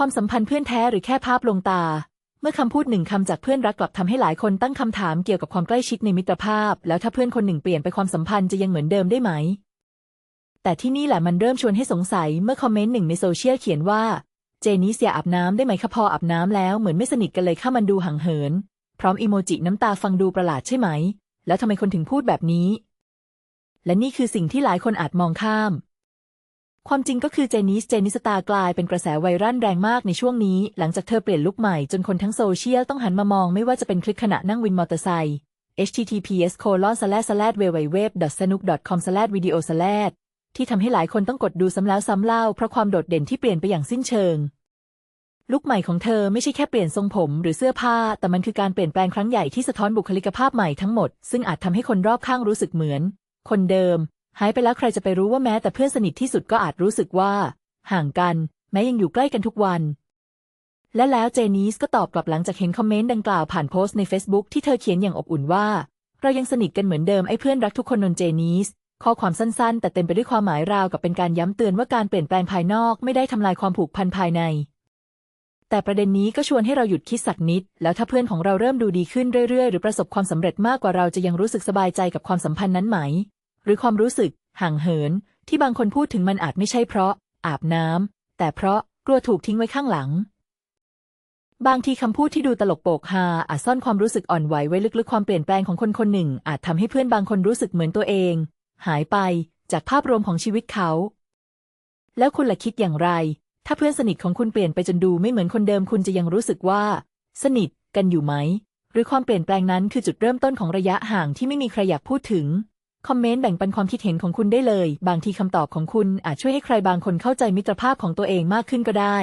ความสัมพันธ์เพื่อนแท้หรือแค่ภาพลวงตา เมื่อคำพูดหนึ่งคำจากเพื่อนรักกลับทำให้หลายคนตั้งคำถามเกี่ยวกับความใกล้ชิดในมิตรภาพ แล้วถ้าเพื่อนคนหนึ่งเปลี่ยนไปความสัมพันธ์จะยังเหมือนเดิมได้ไหม แต่ที่นี่แหละมันเริ่มชวนให้สงสัยเมื่อคอมเมนต์หนึ่งในโซเชียลเขียนว่า เจนี่เสียอาบน้ำได้ไหมคะพออาบน้ำแล้วเหมือนไม่สนิทกันเลยค่ะมันดูห่างเหิน พร้อมอีโมจิน้ำตาฟังดูประหลาดใช่ไหม แล้วทำไมคนถึงพูดแบบนี้ และนี่คือสิ่งที่หลายคนอาจมองข้าม ความจริงก็คือเจนิส เจนิสตากลายเป็นกระแสไวรัลแรงมากในช่วงนี้ หลังจากเธอเปลี่ยนลุคใหม่จนคนทั้งโซเชียลต้องหันมามองไม่ว่าจะเป็นคลิปขณะนั่งวินมอเตอร์ไซค์ https colon slash slash www snook com slash video slash ที่ทำให้หลายคนต้องกดดูซ้ำแล้วซ้ำเล่าเพราะความโดดเด่นที่เปลี่ยนไปอย่างสิ้นเชิง ลุคใหม่ของเธอไม่ใช่แค่เปลี่ยนทรงผมหรือเสื้อผ้า แต่มันคือการเปลี่ยนแปลงครั้งใหญ่ที่สะท้อนบุคลิกภาพใหม่ทั้งหมด ซึ่งอาจทำให้คนรอบข้างรู้สึกเหมือน คนเดิม หายไปแล้วใครจะไปรู้ว่าแม้แต่เพื่อนสนิทที่สุดก็อาจรู้สึกว่า ห่างกัน แม้ยังอยู่ใกล้กันทุกวัน และแล้วเจนีสก็ตอบกลับหลังจากเห็นคอมเมนต์ดังกล่าวผ่านโพสต์ใน Facebook ที่เธอเขียนอย่างอบอุ่นว่า เรายังสนิทกันเหมือนเดิมไอ้เพื่อนรักทุกคนนนเจนีสข้อความสั้นๆ แต่เต็มไปด้วยความหมายราวกับเป็นการย้ำเตือนว่าการเปลี่ยนแปลงภายนอกไม่ได้ทำลายความผูกพันภายใน แต่ประเด็นนี้ก็ชวนให้เราหยุดคิดสักนิด แล้วถ้าเพื่อนของเราเริ่มดูดีขึ้นเรื่อยๆ หรือประสบความสำเร็จมากกว่าเราจะยังรู้สึกสบายใจกับความสัมพันธ์นั้นไหม หรือความรู้สึก ห่างเหิน ที่บางคนพูดถึงมันอาจไม่ใช่เพราะ อาบน้ำ แต่เพราะกลัวถูกทิ้งไว้ข้างหลัง บางทีคำพูดที่ดูตลกโปกฮาอาจซ่อนความรู้สึกอ่อนไหวไว้ลึกๆ ความเปลี่ยนแปลงของคนคนหนึ่ง อาจทำให้เพื่อนบางคนรู้สึกเหมือนตัวเอง หายไปจากภาพรวมของชีวิตเขา แล้วคุณล่ะคิดอย่างไร ถ้าเพื่อนสนิทของคุณเปลี่ยนไปจนดูไม่เหมือนคนเดิมคุณจะยังรู้สึกว่า สนิทกันอยู่ไหม หรือความเปลี่ยนแปลงนั้นคือจุดเริ่มต้นของระยะห่างที่ไม่มีใครอยากพูดถึง คอมเมนต์แบ่งปันความคิดเห็นของคุณได้เลย บางทีคำตอบของคุณอาจช่วยให้ใครบางคนเข้าใจมิตรภาพของตัวเองมากขึ้นก็ได้